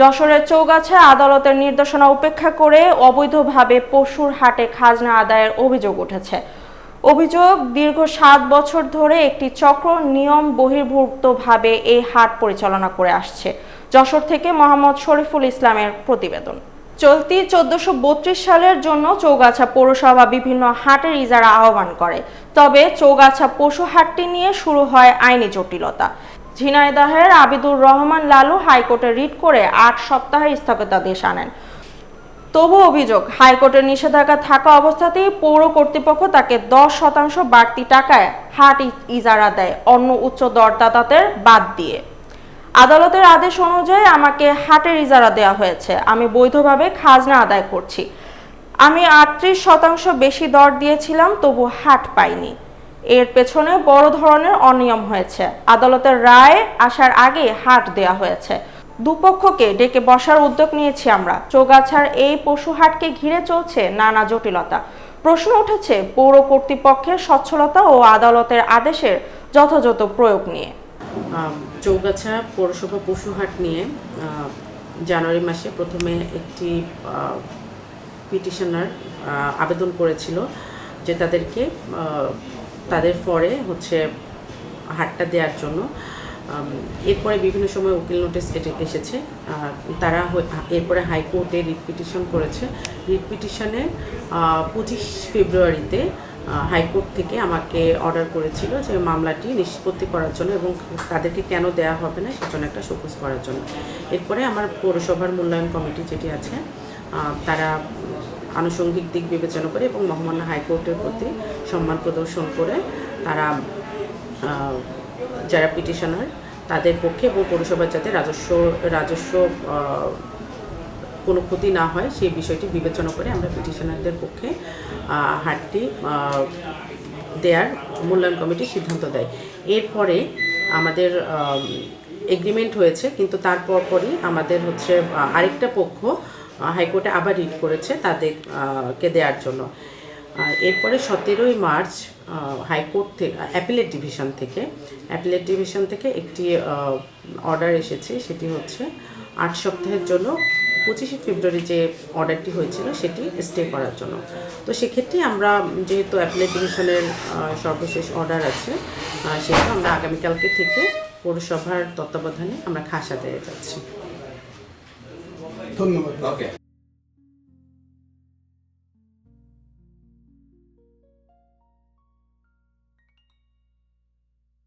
যশোরের চৌগাছায় আদালতের নির্দেশনা উপেক্ষা করে অবৈধভাবে পশুর হাটে খাজনা আদায়ের অভিযোগ উঠেছে। অভিযোগ, দীর্ঘ সাত বছর ধরে একটি চক্র নিয়ম বহির্ভূতভাবে এই হাট পরিচালনা করে আসছে। যশোর থেকে মোহাম্মদ শরীফুল ইসলামের প্রতিবেদন। চলতি চোদ্দশো সালের জন্য চৌগাছা পৌরসভা বিভিন্ন হাটের ইজারা আহ্বান করে। তবে চৌগাছা পশু হাটটি নিয়ে শুরু হয় আইনি জটিলতা। ঝিনাইদহের আবিদুর রহমান লালু হাইকোর্টে রিট করে আট সপ্তাহের স্থগিতাদেশ আনেন। তবু অভিযোগ, হাইকোর্টের নিষেধাজ্ঞা থাকা অবস্থাতেই পৌর কর্তৃপক্ষ তাকে দশ শতাংশ বাড়তি টাকায় হাট ইজারা দেয় অন্য উচ্চ দরদাতাদের বাদ দিয়ে। আদালতের আদেশ অনুযায়ী আমাকে হাটের ইজারা দেওয়া হয়েছে। আমি বৈধভাবে খাজনা আদায় করছি। আমি আটত্রিশ শতাংশ বেশি দর দিয়েছিলাম, তবু হাট পাইনি। এর পেছনে বড় ধরনের অনিয়ম হয়েছে। আদালতের রায় আসার আগে হাট দেয়া হয়েছে। দুপক্ষকে ডেকে বসার উদ্যোগ নিয়েছি আমরা। চোগাছার এই পশু হাটকে ঘিরে চলছে নানা জটিলতা। প্রশ্ন উঠেছে পৌর কর্তৃপক্ষের সচ্ছলতা ও আদালতের আদেশের যথাযথ প্রয়োগ নিয়ে। চৌগাছা পৌরসভা পশুহাট নিয়ে জানুয়ারি মাসে প্রথমে একটি পিটিশনার আবেদন করেছিল যে তাদেরকে তাদের পরে হচ্ছে হাটটা দেওয়ার জন্য এরপরে বিভিন্ন সময় উকিল এটে- এসেছে। তারা এরপরে হাইকোর্টে রিট পিটিশন করেছে। রিট পিটিশনে পঁচিশ ফেব্রুয়ারিতে হাইকোর্ট থেকে আমাকে অর্ডার করেছিল যে মামলাটি নিষ্পত্তি করার জন্য এবং তাদেরকে কেন দেয়া হবে না সেজন্য একটা শোকজ করার জন্য। এরপরে আমার পৌরসভার মূল্যায়ন কমিটি যেটি আছে তারা আনুষঙ্গিক দিক বিবেচনা করে এবং মহামান্য হাইকোর্টের প্রতি সম্মান প্রদর্শন করে তারা যারা পিটিশনার তাদের পক্ষে এবং পৌরসভার যাতে রাজস্ব রাজস্ব কোনো ক্ষতি না হয় সেই বিষয়টি বিবেচনা করে আমরা পিটিশনারদের পক্ষে হাটটি দেয়ার মূল্যায়ন কমিটি সিদ্ধান্ত দেয়। এরপরে আমাদের এগ্রিমেন্ট হয়েছে, কিন্তু তারপর পরই আমাদের হচ্ছে আরেকটা পক্ষ হাইকোর্টে আবার রিট করেছে তাদের কে দেওয়ার জন্য। এরপরে সতেরোই মার্চ হাইকোর্ট থেকে অ্যাপিলেট ডিভিশন থেকে, অ্যাপিলেট ডিভিশন থেকে একটি অর্ডার এসেছে, সেটি হচ্ছে আট সপ্তাহের জন্য, পঁচিশে ফেব্রুয়ারি যে অর্ডারটি হয়েছিল সেটি স্টে করার জন্য। তো সেক্ষেত্রে আমরা যেহেতু অ্যাপিলেট ডিভিশনের সর্বশেষ অর্ডার আছে সেটা আমরা আগামীকালকে থেকে পৌরসভার তত্ত্বাবধানে আমরা খাসা দিয়ে যাচ্ছি। ধন্যবাদ। ওকে